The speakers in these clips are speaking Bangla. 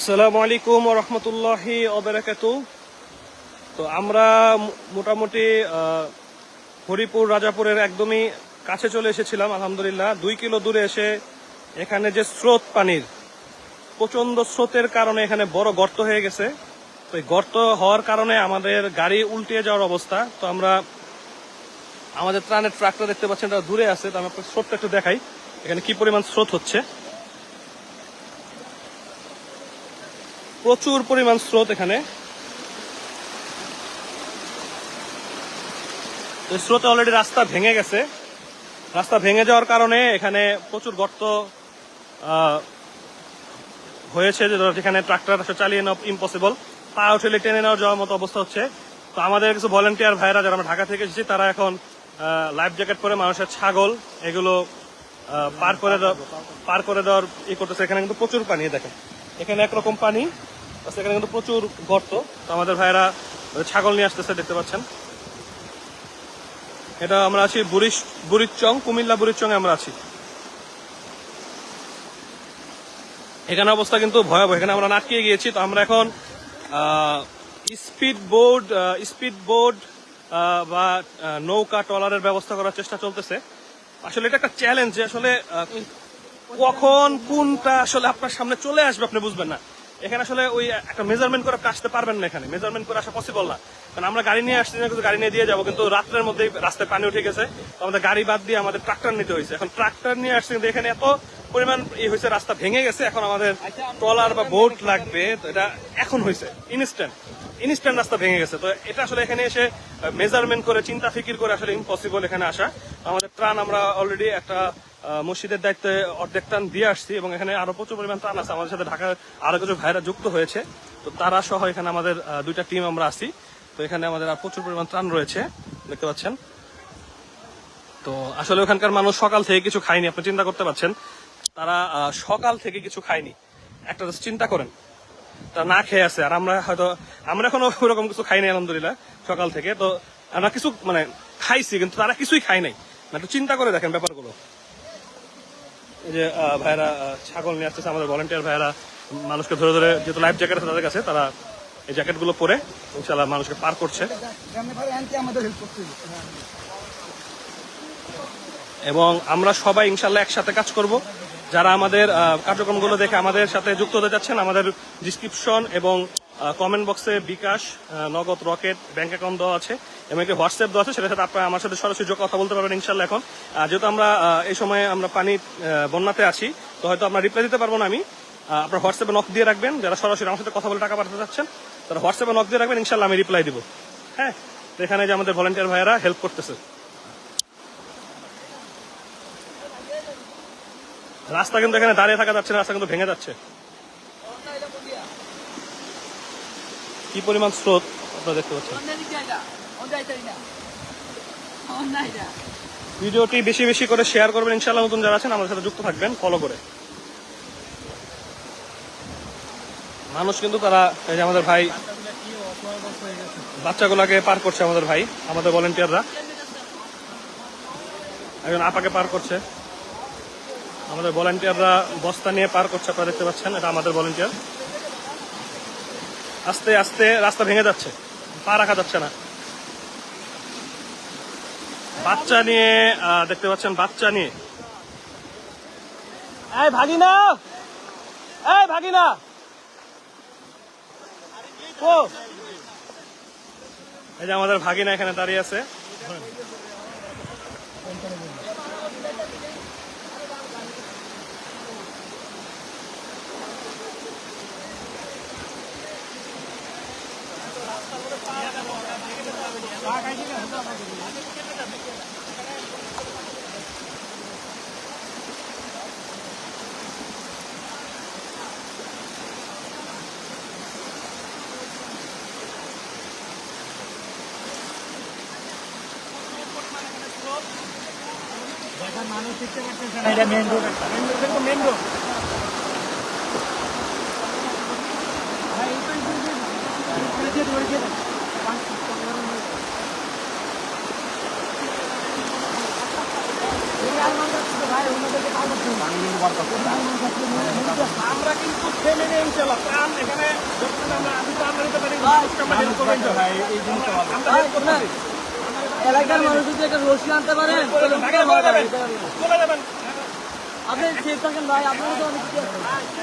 আসসালামু আলাইকুম রহমতুল্লাহি অবরাকাত তো আমরা মোটামুটি হরিপুর, রাজাপুরের একদমই কাছে চলে এসেছিলাম, আলহামদুলিল্লাহ। দুই কিলো দূরে এসে এখানে যে স্রোত পানির প্রচণ্ড স্রোতের কারণে এখানে বড় গর্ত হয়ে গেছে। তো এই গর্ত হওয়ার কারণে আমাদের গাড়ি উল্টে যাওয়ার অবস্থা। তো আমরা আমাদের ত্রাণের ট্রাকটা দেখতে পাচ্ছেন, এটা দূরে আছে, তো আমি স্রোতটা একটু দেখাই। এখানে কি পরিমাণ স্রোত হচ্ছে? প্রচুর পরিমাণ স্রোত এখানে। স্রোতে অলরেডি রাস্তা ভেঙে গেছে। রাস্তা ভেঙে যাওয়ার কারণে এখানে প্রচুর গর্ত হয়েছে যেখানে ট্রাক্টর আসলে চালিয়ে নেওয়া ইম্পসিবল পা উঠলে টেনে নেওয়া যাওয়ার মতো অবস্থা হচ্ছে। তো আমাদের কিছু ভলেন্টিয়ার ভাইরা যারা আমরা ঢাকা থেকে এসেছি, তারা এখন লাইফ জ্যাকেট পরে মানুষের ছাগল এগুলো পার করে পার করে দেওয়ার ই করতেছে। এখানে কিন্তু প্রচুর পানি দেখেন। এখানে একরকম পানি। প্লাস এখানে কিন্তু প্রচুর গর্ত। তো আমাদের ভাইরা ওদের ছাগল নিয়ে আসতেছে, দেখতে পাচ্ছেন। এটা আমরা আছি বুড়িশ বুড়িচং, কুমিল্লা বুড়িচং আমরা আছি। এখানে অবস্থা কিন্তু ভয়াবহ। এখানে আমরা আটকে গিয়েছি। তো আমরা এখন স্পিড বোর্ড স্পিড বোর্ড বা নৌকা ট্রলারের ব্যবস্থা করার চেষ্টা চলতেছে। আসলে এটা একটা চ্যালেঞ্জ যে আসলে কখন কোনটা আসলে আপনার সামনে চলে আসবে আপনি বুঝবেন না। এখানে আসলে ওই একটা মেজারমেন্ট করে আসতে পারবেন না এখানে। মেজারমেন্ট করে আসা পসিবল না। কারণ আমরা গাড়ি নিয়ে আসছি না কিন্তু গাড়ি নিয়ে দিয়ে যাব, কিন্তু রাত্রের মধ্যে রাস্তায় পানি উঠে গেছে। আমাদের গাড়ি বাদ দিয়ে আমাদের ট্রাক্টর নিতে হয়েছে। এখন ট্রাক্টর নিয়ে আসছি, কিন্তু এখানে এত পরিমাণ ই হয়েছে, রাস্তা ভেঙে গেছে, এখন আমাদের ট্রলার বা বোট লাগবে, তো এটা এখন হয়েছে ইনস্ট্যান্ট ইনস্ট্যান্ট রাস্তা ভেঙে গেছে। তো এটা আসলে এখানে এসে মেজারমেন্ট করে চিন্তা ফিকির করে আসলে ইম্পসিবল এখানে আসা। আমাদের ত্রাণ আমরা অলরেডি একটা মসজিদের দায়িত্বে অর্ধেক ত্রাণ দিয়ে আসছি এবং এখানে আরও প্রচুর পরিমাণ ত্রাণ আছে। আমাদের সাথে ঢাকার আরও কিছু ভাইরা যুক্ত হয়েছে। তো তারা সহ এখানে আমাদের দুইটা টিম আমরা আছি। তো এখানে আমাদের আর প্রচুর পরিমাণ ত্রাণ রয়েছে। দেখতে পাচ্ছেন? তো আসলে ওখানকার মানুষ সকাল থেকে কিছু খায়নি, আপনি চিন্তা করতে পারছেন। তারা সকাল থেকে কিছু খায়নি। একটা চিন্তা করেন। তারা না খেয়ে আছে। আর আমরা হয়তো, আমরা এখনও ওরকম কিছু খাইনি, আলহামদুলিল্লাহ, সকাল থেকে। তো আমরা কিছু মানে খাইছি, কিন্তু তারা কিছুই খাই নাই। একটু চিন্তা করে দেখেন ব্যাপারগুলো। যে ভাইরা ছাগল নিয়ে আসতেছে আমাদের ভলেন্টিয়ার ভাইরা মানুষকে ধরে ধরে যেহেতু লাইফ জ্যাকেট আছে তাদের কাছে, তারা এই জ্যাকেটগুলো পরে ইনশাল্লাহ মানুষকে পার করছে। এবং আমরা সবাই ইনশাল্লাহ একসাথে কাজ করব। যারা আমাদের কার্যক্রমগুলো দেখে আমাদের সাথে যুক্ত হতে যাচ্ছেন আমাদের ডিসক্রিপশন এবং কমেন্ট বক্সে বিকাশ নগদ রকেট ব্যাংক অ্যাকাউন্ট দেওয়া আছে, এবং একটি হোয়াটসঅ্যাপ দেওয়া আছে, সেটার সাথে আমার সাথে সরাসরি কথা বলতে পারবেন ইনশাল্লাহ এখন। যেহেতু আমরা এই সময় আমরা পানি বন্যাতে আছি, তো হয়তো আমরা রিপ্লাই দিতে পারব না আমি। আপনার হোয়াটসঅ্যাপে নক দিয়ে রাখবেন, যারা সরাসরি আমার সাথে কথা বলে টাকা পাঠাতে চাচ্ছেন, তারা হোয়াটসঅ্যাপে নক দিয়ে রাখবেন, ইনশাল্লাহ আমি রিপ্লাই দিব। হ্যাঁ? তো এখানে যে আমাদের ভলেন্টিয়ার ভাইয়েরা হেল্প করতেছে। রাস্তা কিন্তু এখানে দাঁড়িয়ে থাকা যাচ্ছে না, রাস্তা কিন্তু ভেঙে যাচ্ছে। কি পরিমাণ স্রোত আপনারা দেখতে পাচ্ছেন? ভিডিওটি বেশি বেশি করে শেয়ার করবেন ইনশাআল্লাহ নতুন যারা আছেন আমাদের সাথে যুক্ত থাকবেন ফলো করে। মানুষ কিন্তু তারা এই যে আমাদের ভাই বাচ্চাগুলাকে পার করছে আমাদের ভাই আমাদের ভলেন্টিয়াররা একজন আপাকে পার করছে। আমাদের ভলেন্টিয়াররা বস্তা নিয়ে পার করছে আপনারা দেখতে পাচ্ছেন এটা আমাদের ভলেন্টিয়ার আস্তে আস্তে রাস্তা ভেঙে যাচ্ছে। পা রাখা যাচ্ছে না। বাচ্চা নিয়ে দেখতে পাচ্ছেন বাচ্চা নিয়ে। এই ভাগিনা! এই ভাগিনা! ও! এই যে আমাদের ভাগিনা এখানে দাঁড়িয়ে আছে। মানুষ দেখতে পাচ্ছেন এটা মেন রোড মেন রোড কিন্তু মেন রোড ভাই ওনাদেরকে পার করতে হবে। আমরা কিন্তু থেমে নেই ইনশাল্লাহ প্রাণ এখানে আমরা আমি নিতে পারি এলাকার মানুষ যদি একটা রশি আনতে পারেন চলে যাবেন, উপকার চলে হয়। যাবেন, চলে যাবেন আপনি সেফ থাকেন ভাই আপনারও তো অনেক কিছু আছে।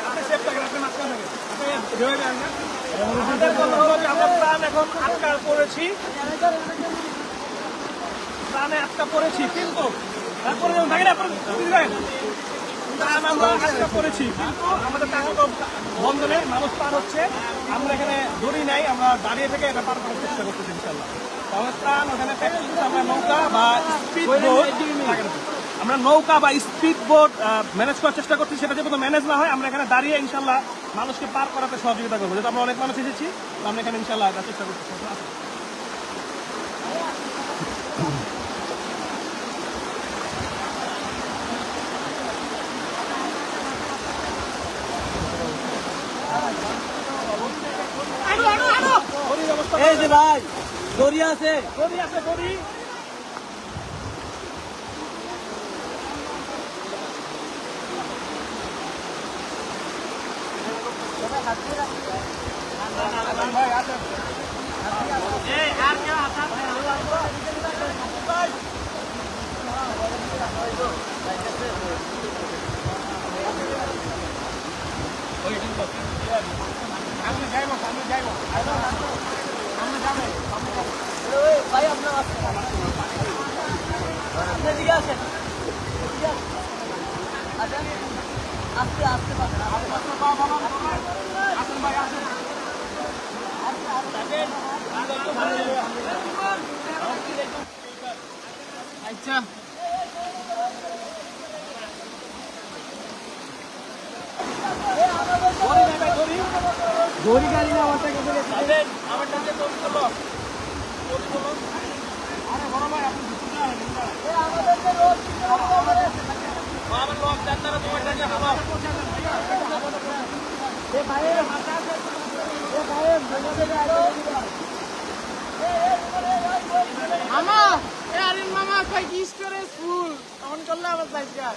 আপনি সেফ থাকেন আপনি মাঝখানে থাকেন আমাদের কথা হলো যে আমরা প্রাণ এখন আটকা পড়েছি প্রাণে আটকা পড়েছি কিন্তু তারপরে যখন থাকেন আপনার বুঝলেন প্রাণ আমরা আটকা পড়েছি কিন্তু আমাদের টাকা মানুষ পার হচ্ছে আমরা এখানে দড়ি নাই আমরা দাঁড়িয়ে থেকে এটা পার করার চেষ্টা করতেছি ইনশাল্লাহ আমাদের প্রাণ ওখানে প্র্যাকটিস আমরা নৌকা বা স্পিড বোট আমরা নৌকা বা স্পিড বোট ম্যানেজ করার চেষ্টা করছি সেটা যেহেতু ম্যানেজ না হয় আমরা এখানে দাঁড়িয়ে ইনশাল্লাহ মানুষকে পার করাতে সহযোগিতা করব। যেহেতু আমরা অনেক মানুষ এসেছি তো আমরা এখানে ইনশাল্লাহ চেষ্টা ব্যবস্থা এই যে ভাই দড়ি আছে দড়ি আছে দড়ি। ভাই আসেন আসেন। আসেন। আস্তে আস্তে পাবেন, আস্তে পাবেন। আচ্ছা দড়ি নেবে দড়ি দড়ি গাড়ি না আমার টাকা করে আইলেন আমার কাছে দড়ি তোলো দড়ি তোলো আরে বড় ভাই আপনি আসেন না আমার লোক ডাক্তার তোমার কাছে হাওয়া মামা এ আরিন মামা কই কিস করে ফুল অন করলে আবার যাইগা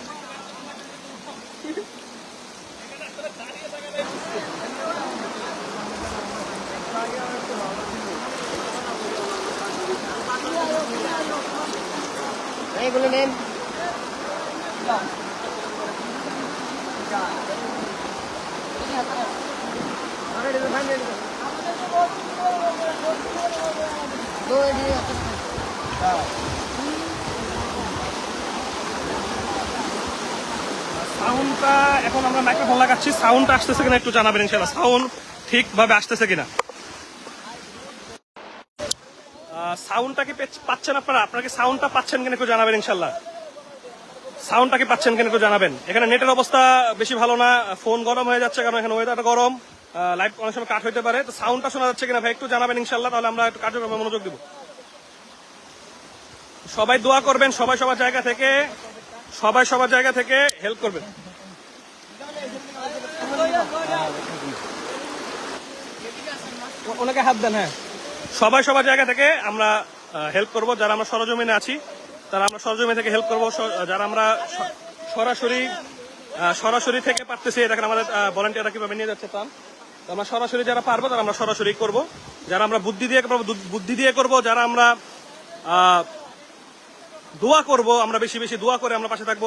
এইগুলো নেন। সাউন্ডটা, এখন আমরা মাইক্রোফোন লাগাচ্ছি, সাউন্ডটা আসতেছে কিনা একটু জানাবেন ইনশাআল্লাহ। সাউন্ড ঠিকভাবে আসতেছে কিনা? সাউন্ডটা কি পাচ্ছেন আপনারা? আপনাকে সাউন্ডটা পাচ্ছেন কিনা একটু জানাবেন ইনশাল্লাহ সাউন্ডটা কি পাচ্ছেন কিনা একটু জানাবেন। এখানে নেটের অবস্থা বেশি ভালো না ফোন গরম হয়ে যাচ্ছে কারণ এখানে ওয়েদারটা গরম। লাইভ অনেক সময় কাট হইতে পারে। তো সাউন্ডটা শোনা যাচ্ছে কিনা ভাই, একটু জানাবেন ইনশাল্লাহ তাহলে আমরা একটু কার্যক্রমে মনোযোগ দিব। সবাই দোয়া করবেন, সবাই সবার জায়গা থেকে, সবাই সবার জায়গা থেকে হেল্প করবেন। ওনাকে হাত দেন হ্যাঁ। সবাই সবার জায়গা থেকে আমরা হেল্প করব। যারা আমরা সরজমিনে আছি, তারা আমরা সরজমিনে থেকে হেল্প করব। যারা আমরা সরাসরি সরাসরি থেকে পারতেছি দেখেন আমাদের ভলেন্টিয়াররা কীভাবে নিয়ে যাচ্ছে তান আমরা সরাসরি যারা পারব, তারা আমরা সরাসরি করব। যারা আমরা বুদ্ধি দিয়ে বুদ্ধি দিয়ে করব। যারা আমরা দোয়া করব, আমরা বেশি বেশি দোয়া করে আমরা পাশে থাকব।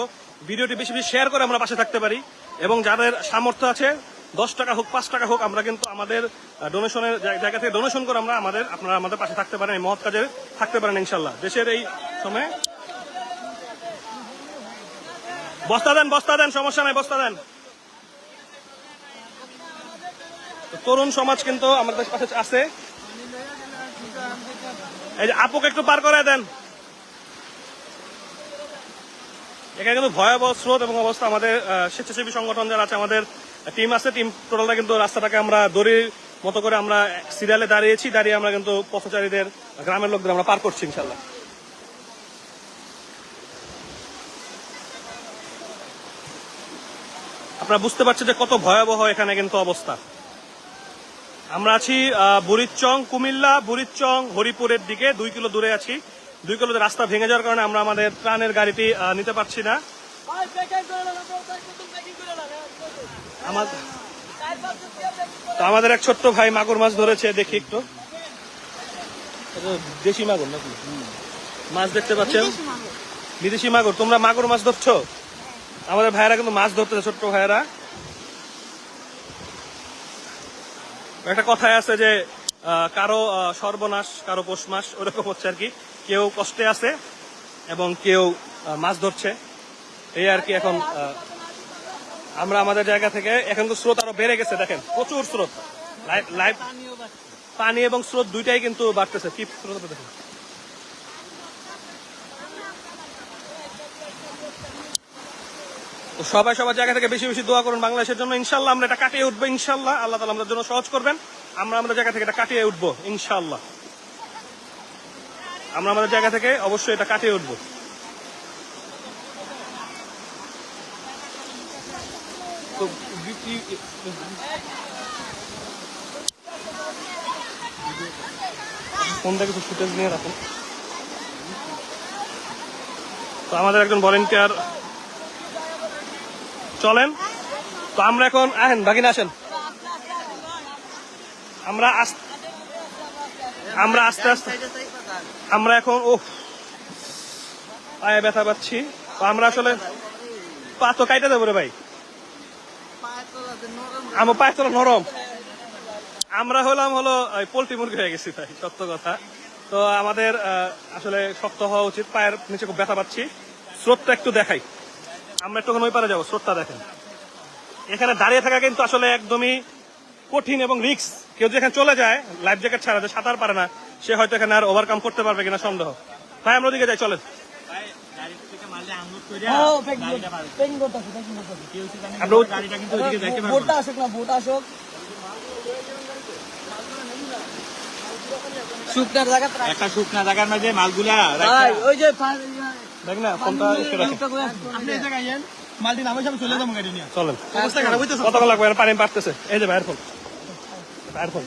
ভিডিওটি বেশি বেশি শেয়ার করে আমরা পাশে থাকতে পারি। এবং যাদের সামর্থ্য আছে দশ টাকা হোক, পাঁচ টাকা হোক, আমরা কিন্তু আমাদের ডোনেশনের জায়গা থেকে ডোনেশন করে আমরা আমাদের, আপনারা আমাদের পাশে থাকতে পারেন, এই মহৎ কাজে থাকতে পারেন, ইনশাল্লাহ। দেশের এই সময়ে বস্তা দেন বস্তা দেন, সমস্যা নাই, বস্তা দেন। তরুণ সমাজ কিন্তু আমাদের পাশে আছে। এই যে আপুকে একটু পার করে দেন। এখানে কিন্তু ভয়াবহ স্রোত এবং অবস্থা আমাদের স্বেচ্ছাসেবী সংগঠন যারা আছে, আমাদের টিম আছে, টিম টোটালটা কিন্তু রাস্তাটাকে আমরা দড়ির মতো করে আমরা সিরিয়ালে দাঁড়িয়েছি, দাঁড়িয়ে আমরা কিন্তু পথচারীদের, গ্রামের লোকদের আমরা পার করছি ইনশাল্লাহ। আপনারা বুঝতে পারছেন যে কত ভয়াবহ এখানে কিন্তু অবস্থা। আমরা আছি বুড়িচং, কুমিল্লা, বুড়িচং, হরিপুরের দিকে, দুই কিলো দূরে আছি। দুই কিলো রাস্তা ভেঙে যাওয়ার কারণে আমরা আমাদের ত্রাণের গাড়িটি নিতে পারছি না ভাই প্যাকেট করে লাগান প্যাকেট করে লাগান আমার তো আমাদের এক ছোট্ট ভাই মাগুর মাছ ধরেছে দেখি একটু। দেশি মাগুর নাকি? মাছ দেখতে পাচ্ছেন? বিদেশি মাগুর। তোমরা মাগুর মাছ ধরছো? আমাদের ভাইয়েরা কিন্তু মাছ ধরতেছে ছোট্ট ভাইয়েরা। একটা কথায় আছে যে কারও সর্বনাশ কারও পৌষ মাস ওরকম হচ্ছে আর কি। কেউ কষ্টে আছে এবং কেউ মাছ ধরছে। এই আর কি এখন আমরা আমাদের জায়গা থেকে, এখন তো স্রোত আরও বেড়ে গেছে, দেখেন, প্রচুর স্রোত। লাইভ- পানি এবং স্রোত দুইটাই কিন্তু বাড়তেছে, কি স্রোত দেখেন। সবাই সবার জায়গা থেকে বেশি বেশি দোয়া করুন বাংলাদেশের জন্য। ইনশাল্লাহ আমরা এটা কাটিয়ে উঠবো, ইনশাল্লাহ। আল্লাহ তালা আমাদের জন্য সহজ করবেন। আমরা আমাদের জায়গা থেকে এটা কাটিয়ে উঠবো, ইনশাল্লাহ। আমরা আমাদের জায়গা থেকে অবশ্যই এটা কাটিয়ে উঠবো। ফোনটা কিছু ফুটেজ নিয়ে রাখুন। তো আমাদের একজন ভলেন্টিয়ার চলেন। তো আমরা এখন আহেন, বাগিনা আসেন। আমরা আমরা আস্তে আস্তে আমরা এখন ও পায়ে ব্যথা পাচ্ছি। তো আমরা আসলে পা তো কাইটা দেবো রে ভাই। আমার পায়ে তো নরম। আমরা হলাম হলো পোল্ট্রি মুরগি হয়ে গেছি ভাই সত্য কথা। তো আমাদের আসলে শক্ত হওয়া উচিত, পায়ের নিচে খুব ব্যথা পাচ্ছি। স্রোতটা একটু দেখাই। আমরা একটু ওই পারে যাব, স্রোতটা দেখেন। এখানে দাঁড়িয়ে থাকা কিন্তু আসলে একদমই কঠিন এবং রিক্স কেউ যেখানে চলে যায়, লাইফ জ্যাকেট ছাড়া যে সাঁতার পারে না, সে হয়তো এখানে আর ওভারকাম করতে পারবে কিনা সন্দেহ। ভাই, আমরা ওদিকে যাই গাড়ি থেকে মারলে আনলোড করে ও পেকিং পেকিং করতেছে পেকিং করতেছে কেউ সেখানে আমরা ওই- গাড়িটা কিন্তু ওইদিকে যাইতে পারবে বোটটা না। আসুক না বোট আসুক। শুকনার জায়গা একটা শুকনা জায়গার মাঝে মালগুলা ওই যে দেখ না ফোনটা আপনি এই জায়গায় মালটি নামে সব চলে যাব গাড়ি নিয়ে। চলেন। অবস্থা খারাপ হইতেছে। কতক্ষণ লাগবে? পানি বাড়তেছে। এই যে ভাইয়ের ফোন ভাইয়ের ফোন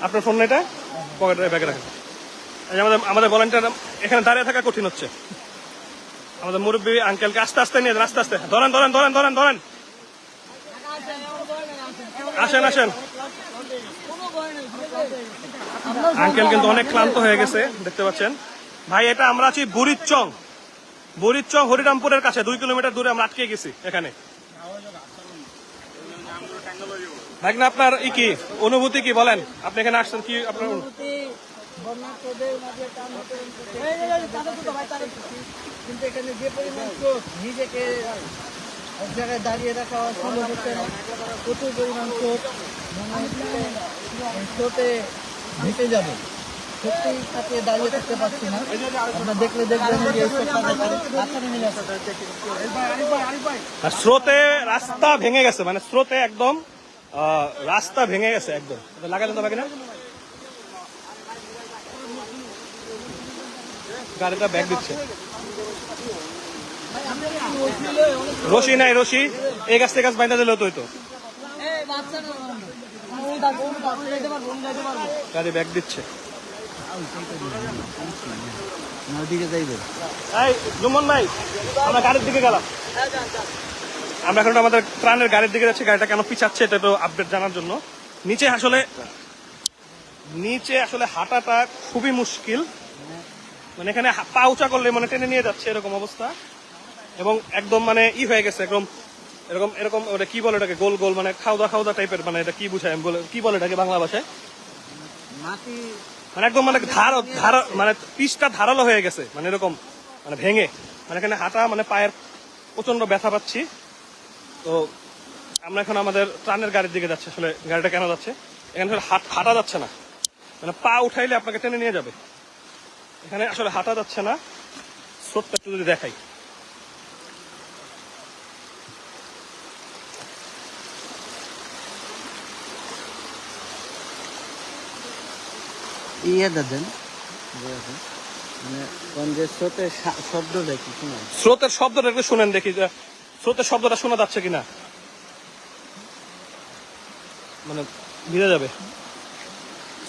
আপনার ফোন এটা? পকেটে ব্যাগে রাখেন। আমাদের আমাদের ভলেন্টিয়ার এখানে দাঁড়িয়ে থাকা কঠিন হচ্ছে। আমাদের মুরব্বী আঙ্কেলকে আস্তে আস্তে নিয়ে যান, আস্তে আস্তে। ধরেন ধরেন ধরেন ধরেন ধরেন। আসেন আসেন। আঙ্কেল কিন্তু অনেক ক্লান্ত হয়ে গেছে, দেখতে পাচ্ছেন। ভাই, এটা আমরা আছি বুড়িচং বুড়িচং হরিরামপুরের কাছে, দুই কিলোমিটার দূরে আমরা আটকে গেছি এখানে। ভাই না আপনার ই কি? অনুভূতি কি? বলেন। আপনি এখানে আসছেন, কি আপনার কিন্তু এখানে যে পরিমাণ স্রোত নিজেকে এক জায়গায় দাঁড়িয়ে রাখা সম্ভব হচ্ছে না প্রচুর পরিমাণ স্রোত স্রোতে ভেসে যাবে। সত্যি সাথে দাঁড়িয়ে থাকতে পারছি না। আপনারা দেখলে দেখবেন স্রোতে রাস্তা ভেঙে গেছে মানে স্রোতে একদম রাস্তা ভেঙে গেছে একদম। লাগালেন তো বাকি না? গাড়িটা ব্যাগ দিচ্ছে। রশি নাই, রশি। এই গাছ থেকে গাছ বাইন্দা দিলে তো। গাড়ি ব্যাগ দিচ্ছে। আমরা গাড়ির দিকে গেলাম। আমরা আমাদের ত্রাণের গাড়ির দিকে যাচ্ছি। গাড়িটা কেন পিছাচ্ছে এটা আপডেট জানার জন্য। নিচে আসলে নিচে আসলে হাঁটাটা খুবই মুশকিল। মানে এখানে পা উঁচা করলে মানে টেনে নিয়ে যাচ্ছে এরকম অবস্থা। এবং একদম মানে ই হয়ে গেছে একদম এরকম এরকম ওটা কি বলে এটাকে গোল গোল মানে খাওদা খাওদা টাইপের মানে এটা কি বুঝায়? আমি বলে কি বলে এটাকে বাংলা ভাষায়? মাটি মানে একদম মানে ধার ধার মানে পিসটা ধারালো হয়ে গেছে মানে এরকম মানে ভেঙে। মানে এখানে হাঁটা মানে পায়ের প্রচণ্ড ব্যথা পাচ্ছি। তো আমরা এখন আমাদের ট্রানের গাড়ির দিকে যাচ্ছি আসলে গাড়িটা কেন যাচ্ছে? এখানে আসলে হাট- হাঁটা যাচ্ছে না। মানে পা উঠাইলে আপনাকে টেনে নিয়ে যাবে। এখানে আসলে হাঁটা যাচ্ছে না। স্রোতটা একটু যদি দেখাই। ইয়ে দেন। মানে কোন যে স্রোতে শব্দ দেখি শোনা স্রোতের শব্দটা একটু শুনেন দেখি যে স্রোতের শব্দটা শোনা যাচ্ছে কিনা। মানে ভিজে যাবে।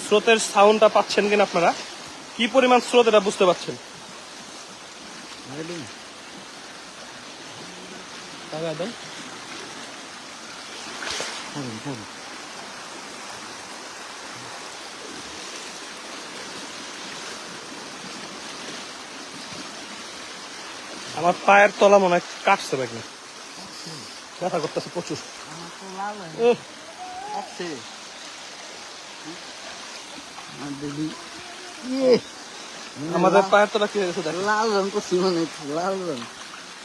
স্রোতের সাউন্ডটা পাচ্ছেন কিনা আপনারা? কি পরিমাণ স্রোত এটা বুঝতে পারছেন? তাকায় দেন। আমার পায়ের তলা মনে হয় কাটছে ব্যাগে ব্যথা করতেছে প্রচুর। আমাদের পায়ের তলা কি হয়েছে লাল রং করছি মনে লাল রং।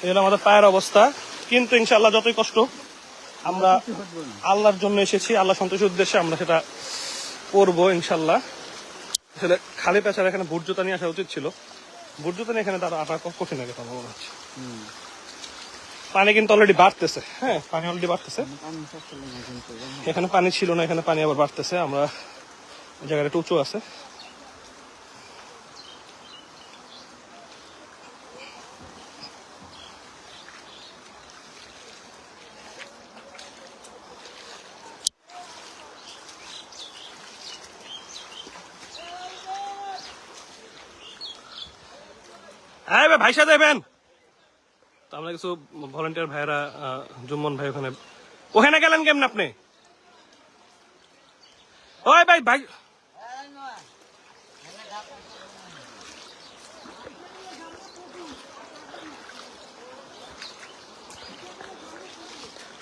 এই আমাদের পায়ের অবস্থা। কিন্তু ইনশাল্লাহ যতই কষ্ট আমরা আল্লাহর জন্য এসেছি আল্লাহ সন্তোষের উদ্দেশ্যে আমরা সেটা করব ইনশাল্লাহ আসলে খালি পেঁচার এখানে বুট জুতা নিয়ে আসা উচিত ছিল। বুট জুতা এখানে তারা আটা কঠিন আগে আমার মনে হচ্ছে? পানি কিন্তু অলরেডি বাড়তেছে হ্যাঁ পানি অলরেডি বাড়তেছে। এখানে পানি ছিল না এখানে পানি আবার বাড়তেছে আমরা জায়গাটা একটু উঁচু আছে। ভাইসা দেবেন? তো আমরা কিছু ভলেন্টিয়ার ভাইয়েরা জুম্মন ভাই ওখানে ওখানে গেলেন কেমন আপনি? ওই ভাই ভাই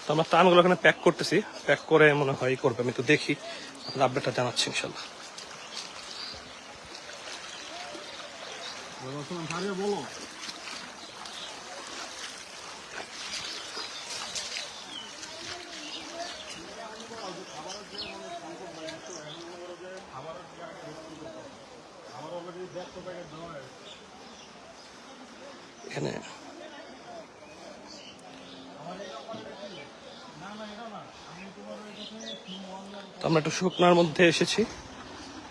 তো আমরা ত্রাণগুলো ওখানে প্যাক করতেছি। প্যাক করে মনে হয় করবে, আমি তো দেখি। আপনার আপডেটটা জানাচ্ছি ইনশাল্লাহ এখানে তো আমরা একটু শুকনার মধ্যে এসেছি।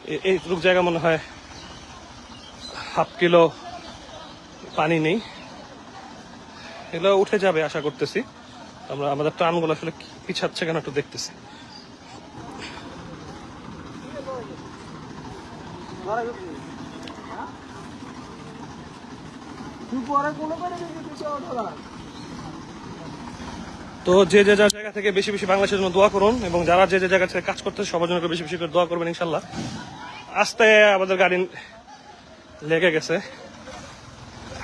এ- এইটুক জায়গা মনে হয় হাফ কিলো পানি নেই। এগুলো উঠে যাবে আশা করতেছি। আমরা, আমাদের টানগুলো আসলে পিছাচ্ছে কেন একটু দেখতেছি। পরে কোনো তো যে যে যার জায়গা থেকে বেশি বেশি বাংলাদেশের জন্য দোয়া করুন এবং যারা যে যে জায়গা থেকে কাজ করতেছে সবার জন্য বেশি বেশি করে দোয়া করবেন ইনশাল্লাহ। আস্তে আমাদের গাড়ি লেগে গেছে।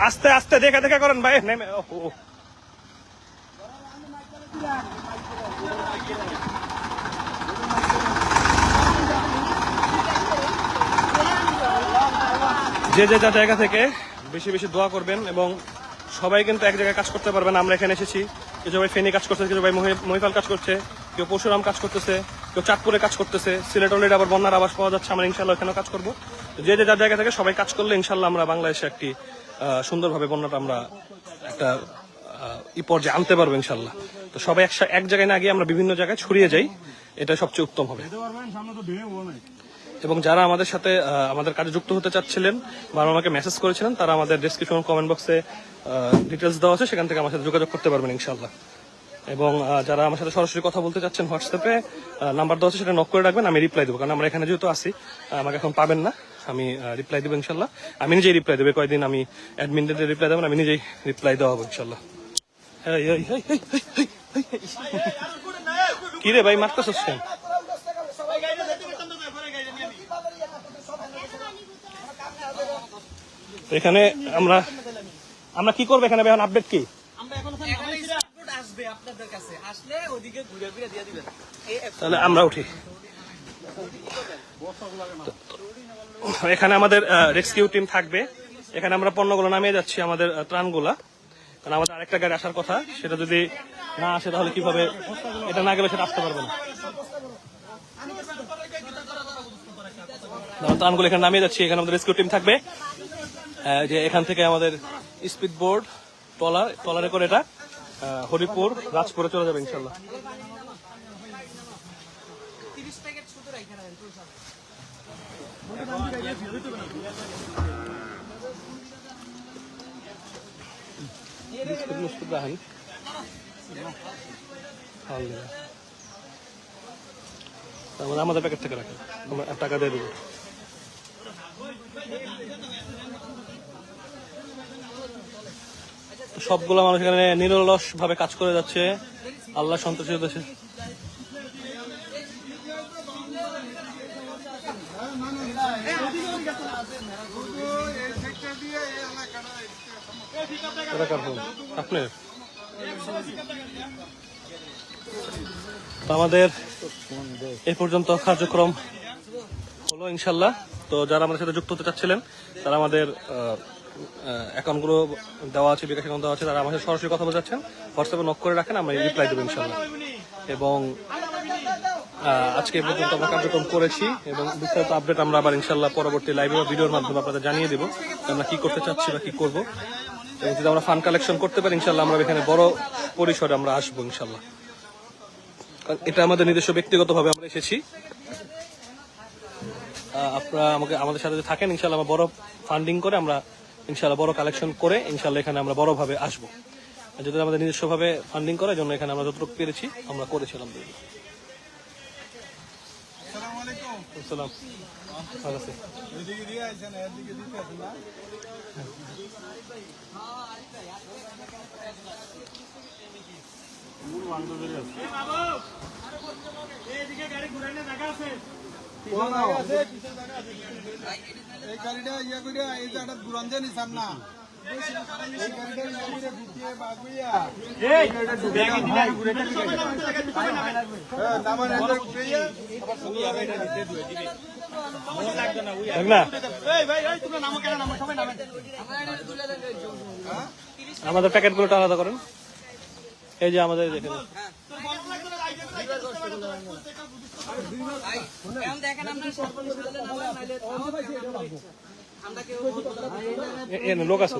আস্তে আস্তে, দেখা দেখা করেন ভাই, নেমে। যে যে যা জায়গা থেকে বেশি বেশি দোয়া করবেন এবং সবাই কিন্তু এক জায়গায় কাজ করতে পারবেন, আমরা এখানে এসেছি। কিছু ভাই ফেনী কাজ করতেছে কিছু ভাই মহি- মহিপাল কাজ করছে, কেউ পরশুরাম কাজ করতেছে, কেউ চাঁদপুরে কাজ করতেছে, সিলেট আবার বন্যার আবাস পাওয়া যাচ্ছে, আমরা ইনশাল্লাহ এখানেও কাজ করব। যে যে যার জায়গা থেকে সবাই কাজ করলে ইনশাল্লাহ আমরা বাংলাদেশে একটি সুন্দরভাবে বন্যাটা আমরা একটা ই পর্যায়ে আনতে পারব ইনশাল্লাহ তো সবাই এক জায়গায় না গিয়ে আমরা বিভিন্ন জায়গায় ছড়িয়ে যাই এটা সবচেয়ে উত্তম হবে। এবং যারা আমাদের সাথে আমাদের কাজে যুক্ত হতে চাচ্ছিলেন বা আমাকে মেসেজ করেছিলেন তারা আমাদের ডিসক্রিপশন কমেন্ট বক্সে ডিটেলস দেওয়া আছে সেখান থেকে আমার সাথে যোগাযোগ করতে পারবেন ইনশাল্লাহ এবং যারা আমার সাথে সরাসরি কথা বলতে চাচ্ছেন হোয়াটসঅ্যাপে নাম্বার দেওয়া আছে সেটা নক করে রাখবেন আমি রিপ্লাই দেবো কারণ আমরা এখানে যেহেতু আসি আমাকে এখন পাবেন না আমি রিপ্লাই দেবো ইনশাল্লাহ আমি নিজেই রিপ্লাই দেবো কয়েকদিন আমি অ্যাডমিনদের রিপ্লাই দেবো না, আমি নিজেই রিপ্লাই দেওয়া হব ইনশাল্লাহ এই, এই, এই, এই, এই, এই, এই, এই। কি রে ভাই মারতেছিস কেন তো এখানে আমরা আমরা কি করব এখানে এখন আপডেট কি? আসবে আপনাদের কাছে। আসলে ওদিকে ঘুরে ঘুরে দিয়ে দিবেন। তাহলে আমরা উঠি। এখানে আমাদের রেস্কিউ টিম থাকবে। এখানে আমরা পণ্যগুলো নামিয়ে যাচ্ছি আমাদের ত্রাণগুলা। কারণ আমাদের আরেকটা গাড়ি আসার কথা। সেটা যদি না আসে তাহলে কীভাবে এটা না গেলে সেটা আসতে পারবে না। ত্রাণগুলো এখানে নামিয়ে যাচ্ছি। এখানে আমাদের রেস্কিউ টিম থাকবে। যে এখান থেকে আমাদের স্পিড বোর্ড টলার টলারে করে এটা হরিপুর, রাজপুরে চলে যাবে, ইনশাল্লাহ। আমাদের প্যাকেট থেকে রাখেন। আমরা টাকা দিয়ে দেবো। সবগুলো মানুষ এখানে নিরলস ভাবে কাজ করে যাচ্ছে। আল্লাহ সন্তোষী হতেছে আমাদের এ পর্যন্ত কার্যক্রম হলো ইনশাল্লাহ। তো যারা আমাদের সাথে যুক্ত হতে চাচ্ছিলেন তারা আমাদের অ্যাকাউন্টগুলো দেওয়া আছে বিকাশ অ্যাকাউন্ট দেওয়া আছে, তারা আমাদের সরাসরি কথা বোঝাচ্ছেন হোয়াটসঅ্যাপে নক করে রাখেন, আমরা রিপ্লাই দেবো ইনশাল্লাহ এবং আজকে পর্যন্ত আমরা কার্যক্রম করেছি এবং বিস্তারিত আপডেট আমরা আবার ইনশাল্লাহ পরবর্তী লাইভে বা ভিডিওর মাধ্যমে আপনাদের জানিয়ে দেবো আমরা কি করতে চাচ্ছি বা কি করব। এবং যদি আমরা ফান্ড কালেকশন করতে পারি ইনশাল্লাহ আমরা এখানে বড় পরিসরে আমরা আসব ইনশাল্লাহ এটা আমাদের নিজস্ব ব্যক্তিগতভাবে আমরা এসেছি। আপনারা আমাকে, আমাদের সাথে থাকেন ইনশাল্লাহ আমরা বড় ফান্ডিং করে আমরা ইনশাল্লাহ বড় কালেকশন করে ইনশাল্লাহ এখানে আমরা বড়ভাবে আসব। যদি আমাদের নিজস্বভাবে ফান্ডিং করার জন্য এখানে আমরা যতটুকু পেরেছি আমরা করেছিলাম আসসালাম। ভালো আছি। এই গাড়িটা ইয়ে করে এই যে একটা দুরঞ্জন নিছান না। এই গাড়িটা ইয়ে হ্যাঁ না আমাদের প্যাকেটগুলো আলাদা করেন। এই যে আমাদের দেখেন না, লোক আছে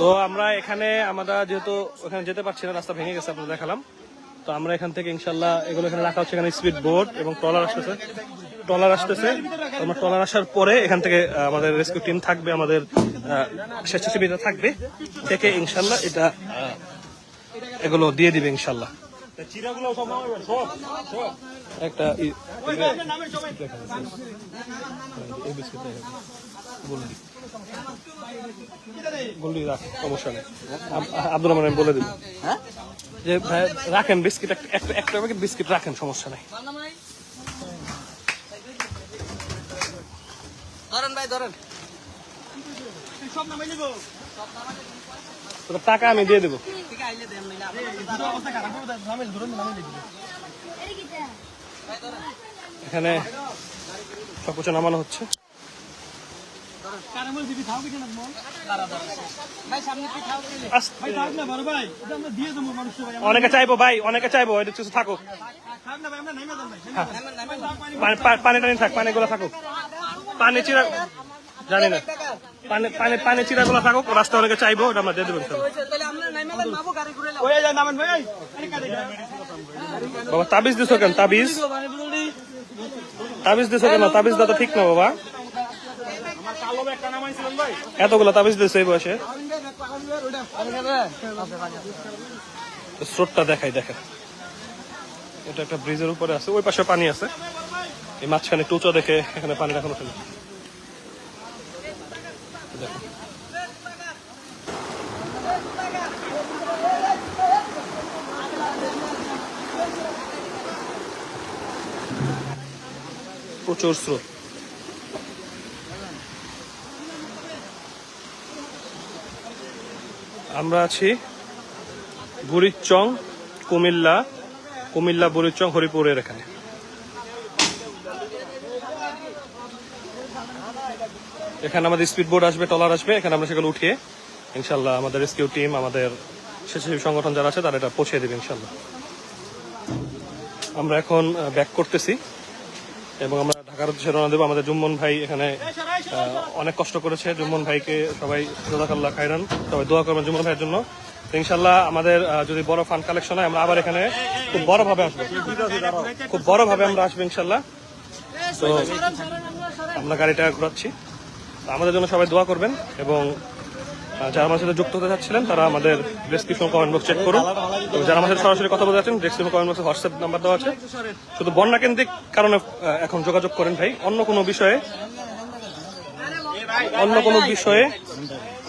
তো আমরা এখানে, আমরা যেহেতু ওখানে যেতে পারছি না, রাস্তা ভেঙে গেছে, আপনাদের দেখালাম। তো আমরা এখান থেকে, ইনশাল্লাহ, এগুলো এখানে রাখা হচ্ছে এখানে স্পিড বোট এবং ট্রলার আসতেছে। ট্রলার আসতেছে। তো আমরা ট্রলার আসার পরে এখান থেকে আমাদের রেস্কিউ টিম থাকবে আমাদের স্বেচ্ছাসেবীরা থাকবে। থেকে ইনশাল্লাহ এটা এগুলো দিয়ে দিবে ইনশাল্লাহ একটা। গোল্ডি। রাখ সমস্যা নেই। আব- আব্দুর রহমান আমি বলে দিব যে রাখেন বিস্কিট একটা- একটা একটা প্যাকেট বিস্কিট রাখেন সমস্যা নেই। ধরেন ভাই ধরেন। তোর টাকা আমি দিয়ে দেবো। এখানে সব কিছু নামানো হচ্ছে। অনেকে চাইব ভাই অনেকে চাইব এটা কিছু থাকুক। পানি- টানি থাক পানিগুলো থাকুক। পানি চিরা জানি না। পানি পানি পানি চিরাগুলো থাকুক, রাস্তা অনেকে চাইব ওটা আমরা দিয়ে দেবো ইনশাল্লাহ। তাহলে আমরা নাইমা দেন বাবু, তাবিজ দিছো কেন? তাবিজ? তাবিজ দিছো কেন? তাবিজ তো ঠিক না, বাবা। এতগুলো তাবিজ দিছো এই বয়সে। স্রোতটা দেখাই, দেখেন। এটা একটা ব্রিজের উপরে আছে, ওই পাশে পানি আছে। এই মাঝখানে উঁচু দেখে এখানে পানি রাখানো ফেলে। প্রচুর স্রোত। আমরা আছি বুড়িচং, কুমিল্লা কুমিল্লা বুড়িচং, হরিপুরের এখানে। এখানে আমাদের স্পিড বোর্ড আসবে টলার আসবে, এখানে আমরা সেগুলো উঠিয়ে ইনশাল্লাহ আমাদের রেস্কিউ টিম আমাদের স্বেচ্ছাসেবী সংগঠন যারা আছে তারা এটা পৌঁছে দেবে ইনশাল্লাহ। আমরা এখন ব্যাক করতেছি এবং আমরা ঢাকার উদ্দেশ্যে রওনা দেবো। আমাদের জুম্মন ভাই এখানে অনেক কষ্ট করেছে। জুম্মন ভাইকে সবাই জোদাকাল্লাহ খাইরান সবাই দোয়া করবেন জুম্মন ভাইয়ের জন্য। ইনশাল্লাহ আমাদের যদি বড় ফান্ড কালেকশন হয়, আমরা আবার এখানে খুব বড় ভাবে আসব। খুব বড় ভাবে আমরা আসব ইনশাল্লাহ। তো আমরা গাড়িটা ঘোরাচ্ছি। আমাদের জন্য সবাই দোয়া করবেন এবং যারা আমাদের সাথে যুক্ত হতে চাচ্ছিলেন, তারা আমাদের ডেসক্রিপশন কমেন্ট বক্স চেক করুন। এবং যারা আমাদের সাথে সরাসরি কথা বলতে চাচ্ছেন ডেসক্রিপশন কমেন্ট বক্সে হোয়াটসঅ্যাপ নাম্বার দেওয়া আছে। শুধু বন্যা কেন্দ্রিক কারণে এখন যোগাযোগ করেন ভাই। অন্য কোনো বিষয়ে, অন্য কোনো বিষয়ে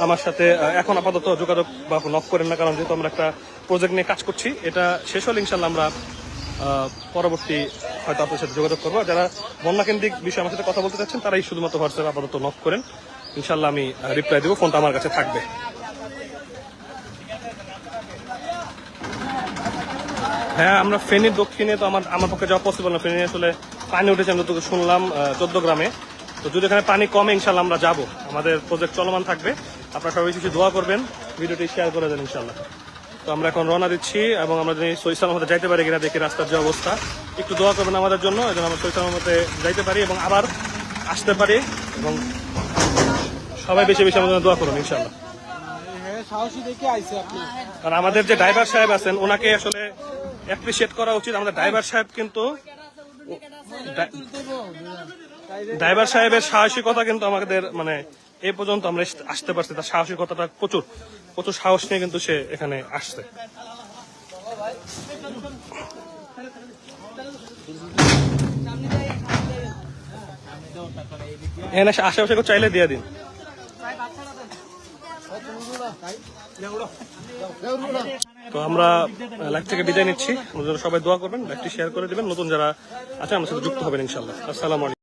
আমার সাথে এখন আপাতত যোগাযোগ বা নক করেন না, কারণ যেহেতু আমরা একটা প্রজেক্ট নিয়ে কাজ করছি, এটা শেষ হলে ইনশাল্লাহ আমরা পরবর্তী হয়তো আপনার সাথে যোগাযোগ করব। যারা বন্যা কেন্দ্রিক বিষয়ে আমার সাথে কথা বলতে চাচ্ছেন, তারাই শুধুমাত্র হোয়াটসঅ্যাপে আপাতত নক করেন। ইনশাল্লাহ আমি রিপ্লাই দেবো, ফোনটা আমার কাছে থাকবে। হ্যাঁ আমরা ফেনীর দক্ষিণে তো আমার আমার পক্ষে যাওয়া পসিবল না। ফেনী আসলে পানি উঠেছে আমি তোকে শুনলাম চোদ্দ গ্রামে তো যদি এখানে পানি কমে ইনশাল্লাহ আমরা যাব। আমাদের প্রজেক্ট চলমান থাকবে। আপনারা সবাই কিছু দোয়া করবেন, ভিডিওটি শেয়ার করে দেন ইনশাল্লাহ তো আমরা এখন রওনা দিচ্ছি এবং আমরা যদি সৈসালার মধ্যে যাইতে পারি কিনা দেখি রাস্তার যে অবস্থা। একটু দোয়া করবেন আমাদের জন্য এবং আমরা সৈসালার মধ্যে যাইতে পারি এবং আবার আসতে পারি এবং সবাই বেশি বেশি আমাদের দোয়া করুন ইনশাল্লাহ কারণ আমাদের যে ড্রাইভার সাহেব আছেন, ওনাকে আসলে অ্যাপ্রিসিয়েট করা উচিত। আমাদের ড্রাইভার সাহেব কিন্তু ড্রাইভার সাহেবের সাহসিকতা কিন্তু আমাদের মানে এই পর্যন্ত আমরা আসতে পারছি, তার সাহসিকতাটা প্রচুর। প্রচুর সাহস নিয়ে কিন্তু সে এখানে আসছে। এখানে আশেপাশে চাইলে দিয়ে দিন। তো আমরা লাইভ থেকে বিদায় নিচ্ছি। সবাই দোয়া করবেন, লাইভটি শেয়ার করে দিবেন। নতুন যারা আছে আমার সাথে যুক্ত হবেন ইনশাল্লাহ আসসালামু